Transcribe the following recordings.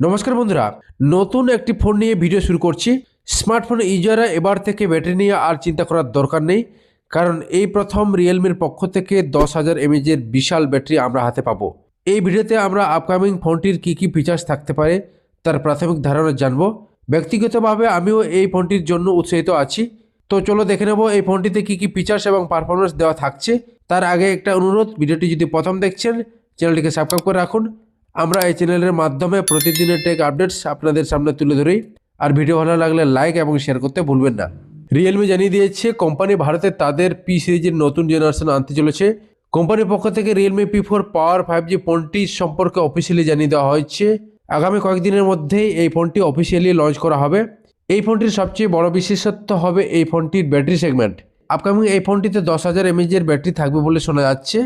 নমস্কার বন্ধুরা, নতুন একটি ফোন নিয়ে ভিডিও শুরু করছি। স্মার্টফোন ইউজাররা এবার থেকে ব্যাটারি নিয়ে আর চিন্তা করার দরকার নেই, কারণ এই প্রথম রিয়েলমির পক্ষ থেকে দশ হাজার এমএজের বিশাল ব্যাটারি আমরা হাতে পাবো। এই ভিডিওতে আমরা আপকামিং ফোনটির কী কী ফিচার্স থাকতে পারে, তার প্রাথমিক ধারণা জানব। ব্যক্তিগতভাবে আমিও এই ফোনটির জন্য উৎসাহিত আছি। তো চলো দেখে নেব এই ফোনটিতে কী কী ফিচার্স এবং পারফরমেন্স দেওয়া থাকছে। তার আগে একটা অনুরোধ, ভিডিওটি যদি প্রথম দেখছেন চ্যানেলটিকে সাবস্ক্রাইব করে রাখুন। আমরা এই চ্যানেলের মাধ্যমে প্রতিদিনের টেক আপডেটস আপনাদের সামনে তুলে ধরি। আর ভিডিও ভালো লাগলে লাইক এবং শেয়ার করতে ভুলবেন না। রিয়েলমি জানিয়ে দিয়েছে কোম্পানি ভারতে তাদের পি সিরিজের নতুন জেনারেশন আনতে চলেছে। কোম্পানির পক্ষ থেকে Realme P four power five G ফোনটি সম্পর্কে অফিসিয়ালি জানিয়ে দেওয়া হয়েছে। আগামী কয়েকদিনের মধ্যেই এই ফোনটি অফিসিয়ালি লঞ্চ করা হবে। এই ফোনটির সবচেয়ে বড় বিশেষত্ব হবে এই ফোনটির ব্যাটারি সেগমেন্ট আপকামিং এই ফোনটিতে দশ হাজার এমএজের ব্যাটারি থাকবে বলে শোনা যাচ্ছে।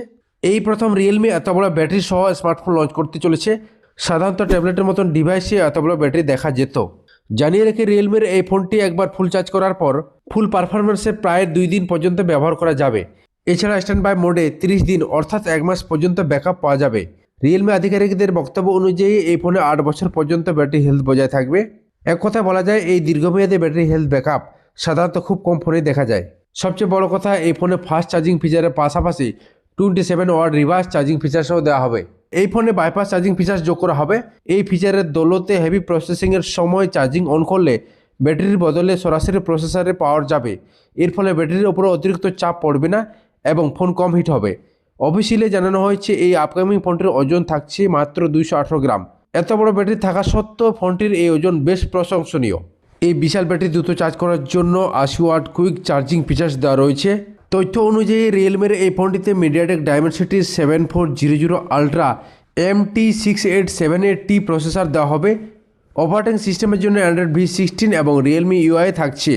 এই প্রথম রিয়েলমি এত বড় ব্যাটারি সহ স্মার্টফোন লঞ্চ করতে চলেছে। সাধারণত ট্যাবলেটের মতন ডিভাইসে এত বড় ব্যাটারি দেখা যেত। জানিয়ে রেখে রিয়েলমির এই ফোনটি একবার ফুল চার্জ করার পর ফুল পারফরমেন্সে প্রায় দুই দিন পর্যন্ত ব্যবহার করা যাবে। এছাড়া স্ট্যান্ড বাই মোডে তিরিশ দিন অর্থাৎ এক মাস পর্যন্ত ব্যাকআপ পাওয়া যাবে। রিয়েলমি আধিকারিকদের বক্তব্য অনুযায়ী এই ফোনে আট বছর পর্যন্ত ব্যাটারি হেলথ বজায় থাকবে। এক কথা বলা যায়, এই দীর্ঘমেয়াদী ব্যাটারি হেলথ ব্যাকআপ সাধারণত খুব কম ফোনেই দেখা যায়। সবচেয়ে বড় কথা, এই ফোনে ফাস্ট চার্জিং ফিচারের পাশাপাশি twenty seven watt reverse charging ফিচার্সও দেওয়া হবে। এই ফোনে বাইপাস চার্জিং ফিচার্স যোগ করা হবে। এই ফিচারের দৌলতে হেভি প্রসেসিংয়ের সময় চার্জিং অন করলে ব্যাটারির বদলে সরাসরি প্রসেসারে পাওয়ার যাবে। এর ফলে ব্যাটারির ওপরে অতিরিক্ত চাপ পড়বে না এবং ফোন কম হিট হবে। অফিসিয়ালি জানানো হয়েছে, এই আপকামিং ফোনটির ওজন থাকছে মাত্র দুইশো আঠারো গ্রাম। এত বড় ব্যাটারি থাকা সত্ত্বেও ফোনটির এই ওজন বেশ প্রশংসনীয়। এই বিশাল ব্যাটারি দ্রুত চার্জ করার জন্য আশি ওয়াট কুইক চার্জিং ফিচার্স দেওয়া রয়েছে। তথ্য অনুযায়ী রিয়েলমির এই ফোনটিতে MediaTek Dimensity seven four zero zero ultra M T six eight seven eight T processor দেওয়া হবে। অপারেটিং সিস্টেমের জন্য অ্যান্ড্রয়েড ভি সিক্সটিন এবং রিয়েলমি ইউআই থাকছে।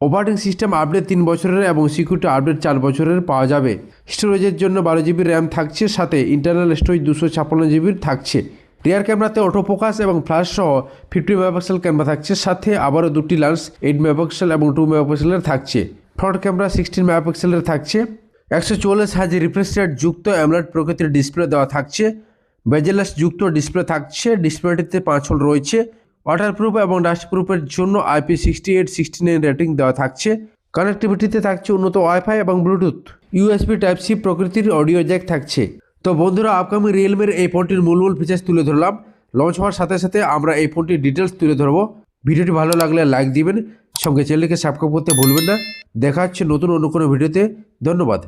অপারেটিং সিস্টেম আপডেট তিন বছরের এবং সিকিউরিটি আপডেট চার বছরের পাওয়া যাবে। স্টোরেজের জন্য বারো জিবি র্যাম থাকছে, সাথে ইন্টারনাল স্টোরেজ দুশো ছাপ্পান্ন জিবির থাকছে। রিয়ার ক্যামেরাতে অটো ফোকাস এবং ফ্ল্যাশ সহ ফিফটি মেগাপিক্সেল ক্যামেরা থাকছে, সাথে আবারও দুটি লেন্স এইট মেগাপিক্সেল এবং টু মেগাপিক্সেলের থাকছে। ফ্রন্ট ক্যামেরা সিক্সটিন মেগাপিক্সেলের থাকছে। একশো চল্লিশ হাজার রিফ্রেশ রেট যুক্ত অ্যামলেট প্রকৃতির ডিসপ্লে দেওয়া থাকছে। বেজেলাস যুক্ত ডিসপ্লে থাকছে। ডিসপ্লেটিতে পাঁচ হোল রয়েছে। ওয়াটারপ্রুফ এবং ডাস্ট প্রুফের জন্য IP sixty eight, sixty nine rating দেওয়া থাকছে। কানেক্টিভিটিতে থাকছে উন্নত ওয়াইফাই এবং ব্লুটুথ। ইউএসবি টাইপ সি প্রকৃতির অডিও জ্যাক থাকছে। তো বন্ধুরা, আপকামিং রিয়েলমির এই ফোনটির মূল মূল ফিচার্স তুলে ধরলাম। লঞ্চ হওয়ার সাথে সাথে আমরা এই ফোনটির ডিটেলস তুলে ধরবো। ভিডিওটি ভালো লাগলে লাইক দিবেন। সঙ্গে চ্যানেলকে সাবস্ক্রাইব করতে ভুলবেন না। দেখা হচ্ছে নতুন অন্য কোনো ভিডিওতে। ধন্যবাদ।